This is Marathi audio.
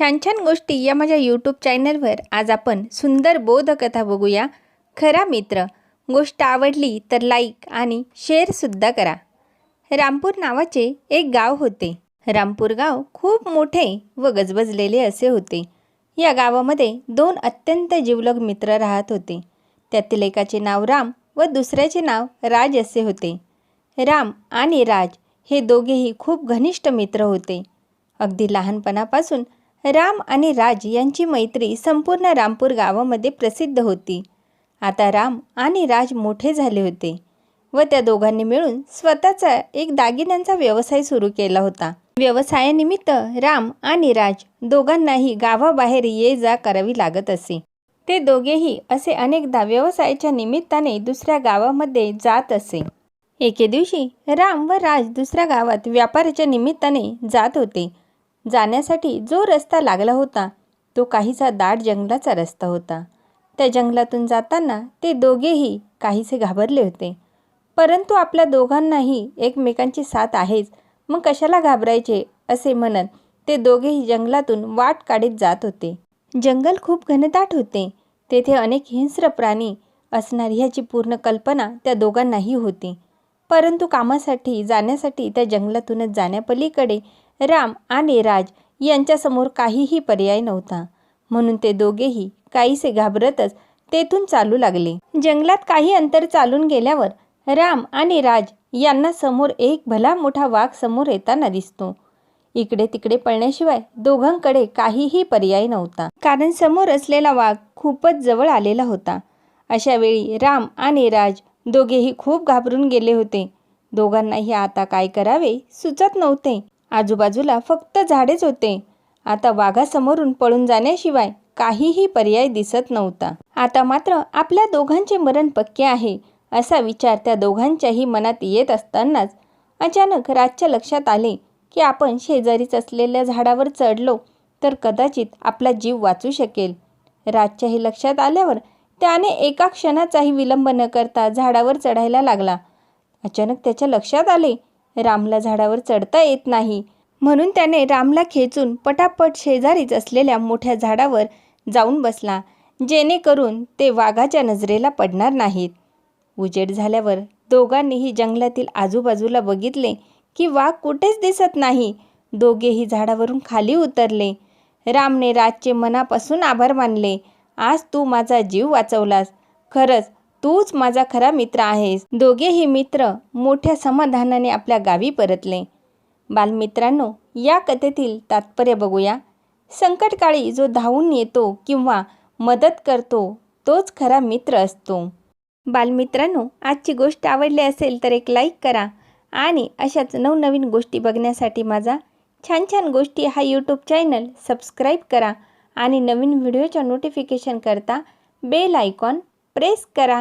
छान छान गोष्टी या माझ्या यूट्यूब चॅनलवर आज आपण सुंदर बोधकथा बघूया. खरा मित्र गोष्ट आवडली तर लाईक आणि शेअरसुद्धा करा. रामपूर नावाचे एक गाव होते. रामपूर गाव खूप मोठे व गजबजलेले असे होते. या गावामध्ये दोन अत्यंत जीवलग मित्र राहत होते. त्यातील एकाचे नाव राम व दुसऱ्याचे नाव राज असे होते. राम आणि राज हे दोघेही खूप घनिष्ठ मित्र होते. अगदी लहानपणापासून राम आणि राज यांची मैत्री संपूर्ण रामपूर गावामध्ये प्रसिद्ध होती. आता राम आणि राज मोठे झाले होते व त्या दोघांनी मिळून स्वतःचा एक दागिन्यांचा व्यवसाय सुरू केला होता. व्यवसायानिमित्त राम आणि राज दोघांनाही गावाबाहेर ये जा करावी लागत असे. ते दोघेही असे अनेकदा व्यवसायाच्या निमित्ताने दुसऱ्या गावामध्ये जात असे. एके दिवशी राम व राज दुसऱ्या गावात व्यापाराच्या निमित्ताने जात होते. जाण्यासाठी जो रस्ता लागला होता तो काहीसा दाट जंगलाचा रस्ता होता. त्या जंगलातून जाताना ते दोघेही काहीसे घाबरले होते. परंतु आपल्या दोघांनाही एकमेकांची साथ आहेच मग कशाला घाबरायचे असे म्हणत ते दोघेही जंगलातून वाट काढीत जात होते. जंगल खूप घनदाट होते. तेथे अनेक हिंस्र प्राणी असणार ह्याची पूर्ण कल्पना त्या दोघांनाही होती. परंतु कामासाठी जाण्यासाठी त्या जंगलातूनच जाण्यापलीकडे राम आणि राज यांच्यासमोर काहीही पर्याय नव्हता. म्हणून ते दोघेही काहीसे घाबरतच तेथून चालू लागले. जंगलात काही अंतर चालून गेल्यावर राम आणि राज यांना समोर एक भला मोठा वाघ समोर येताना दिसतो. इकडे तिकडे पळण्याशिवाय दोघांकडे काहीही पर्याय नव्हता. कारण समोर असलेला वाघ खूपच जवळ आलेला होता. अशा वेळी राम आणि राज दोघेही खूप घाबरून गेले होते. दोघांनाही आता काय करावे सुचत नव्हते. आजूबाजूला फक्त झाडेच होते. आता वाघासमोरून पळून जाण्याशिवाय काहीही पर्याय दिसत नव्हता. आता मात्र आपल्या दोघांचे मरण पक्के आहे असा विचार त्या दोघांच्याही मनात येत असतानाच अचानक राजच्या लक्षात आले की आपण शेजारीच असलेल्या झाडावर चढलो तर कदाचित आपला जीव वाचू शकेल. राजच्या हे लक्षात आल्यावर त्याने एका क्षणाचाही विलंब न करता झाडावर चढायला लागला. अचानक त्याच्या लक्षात आले रामला झाडावर चढता येत नाही. म्हणून त्याने रामला खेचून पटापट शेजारीच असलेल्या मोठ्या झाडावर जाऊन बसला जेणेकरून ते वाघाच्या नजरेला पडणार नाहीत. उजेड झाल्यावर दोघांनीही जंगलातील आजूबाजूला बघितले की वाघ कुठेच दिसत नाही. दोघेही झाडावरून खाली उतरले. रामने राजचे मनापासून आभार मानले आज तू माझा जीव वाचवलास. खरंच तूच माझा खरा मित्र आहेस. दोघेही मित्र मोठ्या समाधानाने आपल्या गावी परतले. बालमित्रांनो या कथेतील तात्पर्य बघूया. संकटकाळी जो धावून येतो किंवा मदत करतो तोच खरा मित्र असतो. बालमित्रांनो आजची गोष्ट आवडली असेल तर एक लाईक करा आणि अशाच नवनवीन गोष्टी बघण्यासाठी माझा छान छान गोष्टी हा यूट्यूब चॅनल सबस्क्राईब करा आणि नवीन व्हिडिओच्या नोटिफिकेशन करता बेल आयकॉन प्रेस करा.